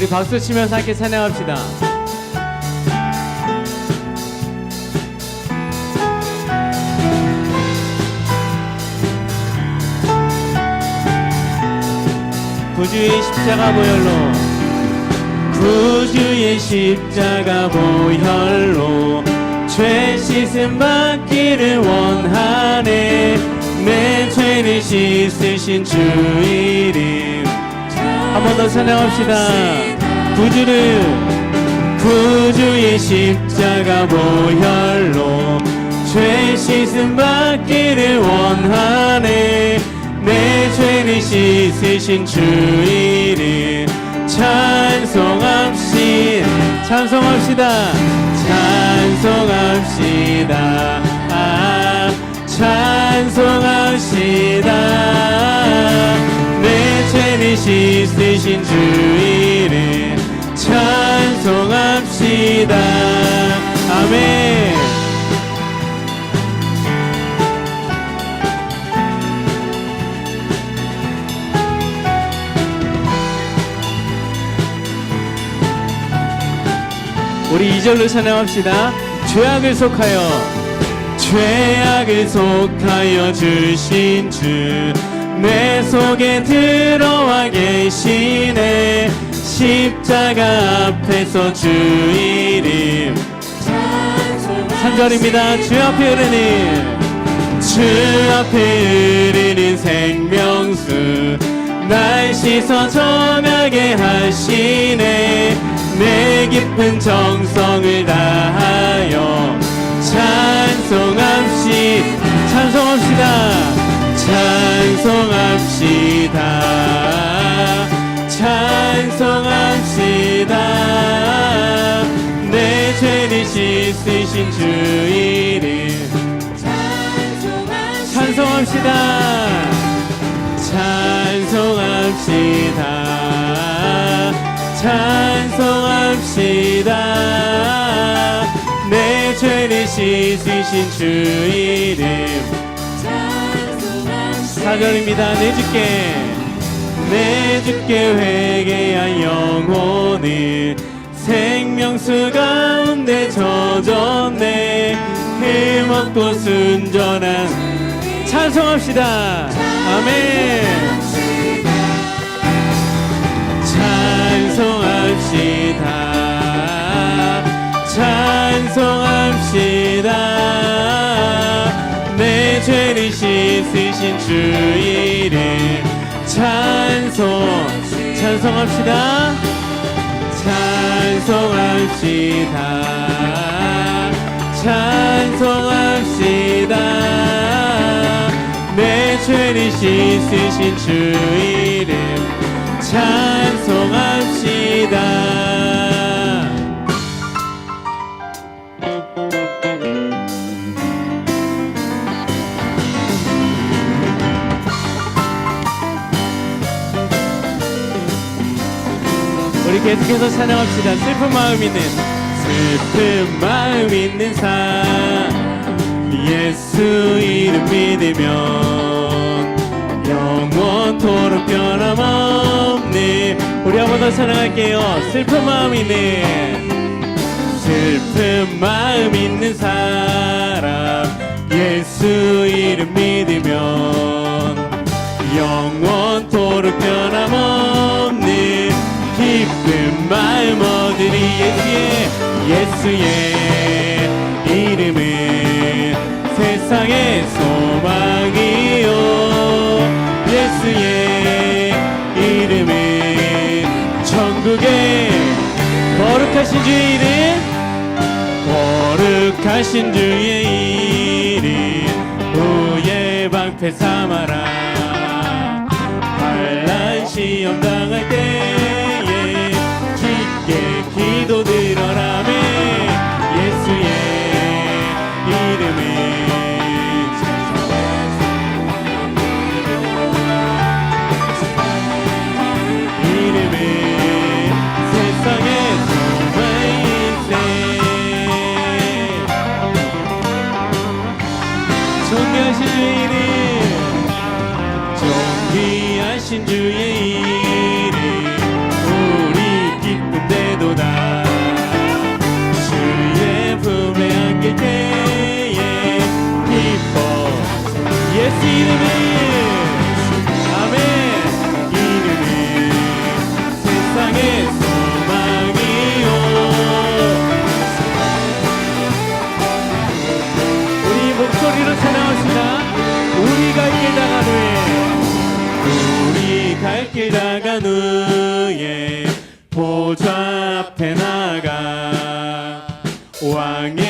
우리 박수 치면서 함께 찬양합시다. 구주의 십자가 보혈로 구주의 십자가 보혈로 죄 씻음 받기를 원하네 내 죄를 씻으신 주 이름 한 번 더 찬양합시다. 구주를 구주의 십자가 보혈로 죄 씻음 받기를 원하네. 내 죄를 씻으신 주 이름 찬송합시다. 찬송합시다. 찬송합시다. 아, 찬송합시다 내 죄를 씻으신 주 이름 찬송합시다. 아멘. 우리 이절로 찬양합시다. 죄악을 속하여 죄악을 속하여 주신 주 내 속에 들어와 계시네. 십자가 앞에서 주 이름 3절입니다. 주 앞에 흐르는 주 앞에 흐르는 생명수. 날 씻어 점하게 하시네. 내 깊은 정성을 다하여 찬송합시 찬송합시다. 찬 송합시다. 찬송합시다. 내 죄를 씻으신 주 이름 찬송합시다. 찬송합시다. 찬송합시다. 내 죄를 씻으신 주 이름 사절입니다. 내 주께. 내 주께 회개한 영혼을 생명수 가운데 젖었네. 힘없고 순전한 찬송합시다. 아멘. 찬송합시다. 찬송합시다 씻으신 주 이름 찬송 찬송합시다. 찬송합시다. 찬송합시다. 내 죄를 씻으신 주 이름 계속해서 찬양합시다. 슬픈 마음 있는 슬픈 마음 있는 삶 예수 이름 믿으면 영원토록 변함없네. 우리 한번 더 찬양할게요. 슬픈 마음 있는 슬픈 마음 있는 사람. 예수 이름 믿으면 영원토록 변함없는 예수의 예수의 이름은 세상의 소망이요. 예수의 이름은 천국의 거룩하신 주의 이름 거룩하신 주의 이름. 후에 방패 삼아라. 환란 시험 당할 때에 깊게 길다가 후에 보좌 앞에 나가 왕의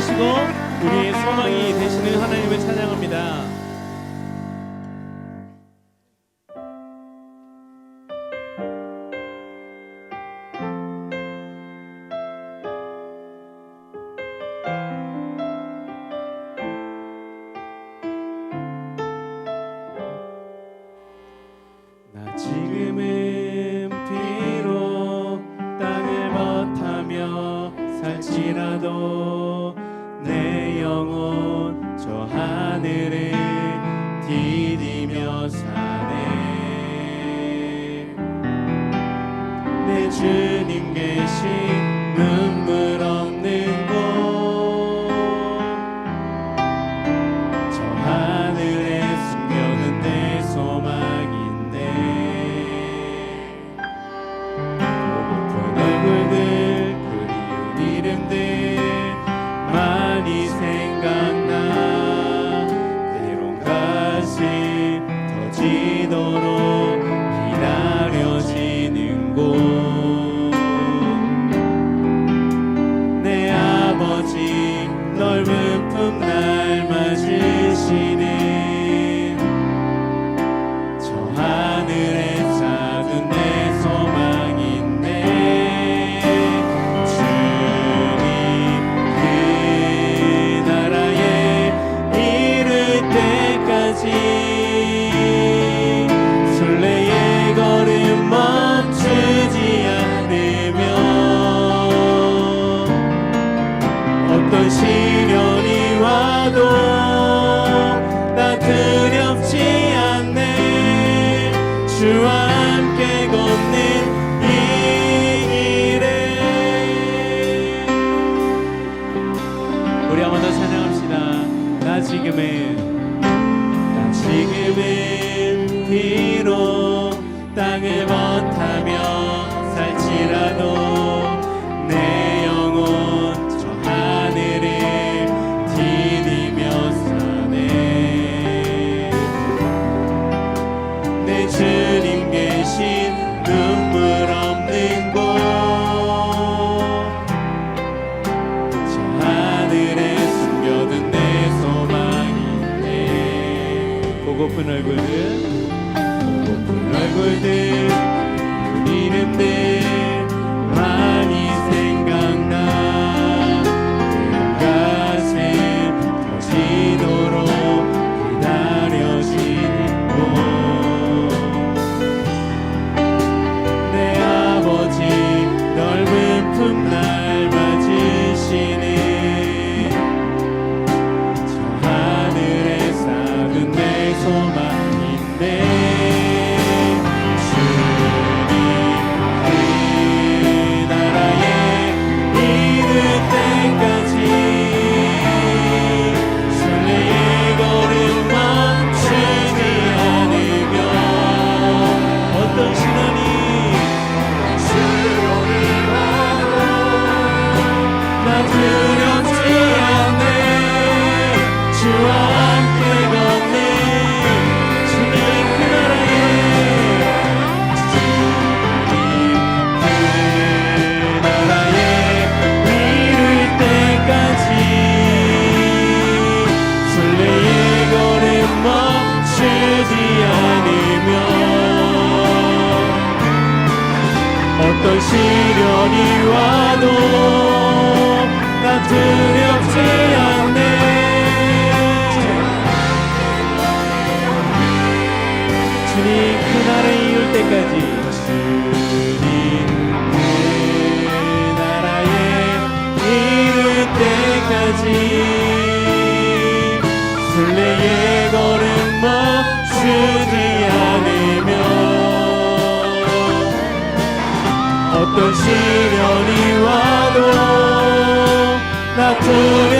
되시고 우리의 소망이 되시는 하나님을 찬양합니다. 지라도 maneira amen. 보고픈 얼굴들 보고픈 얼굴들 어떤 시련이 와도 나쁘면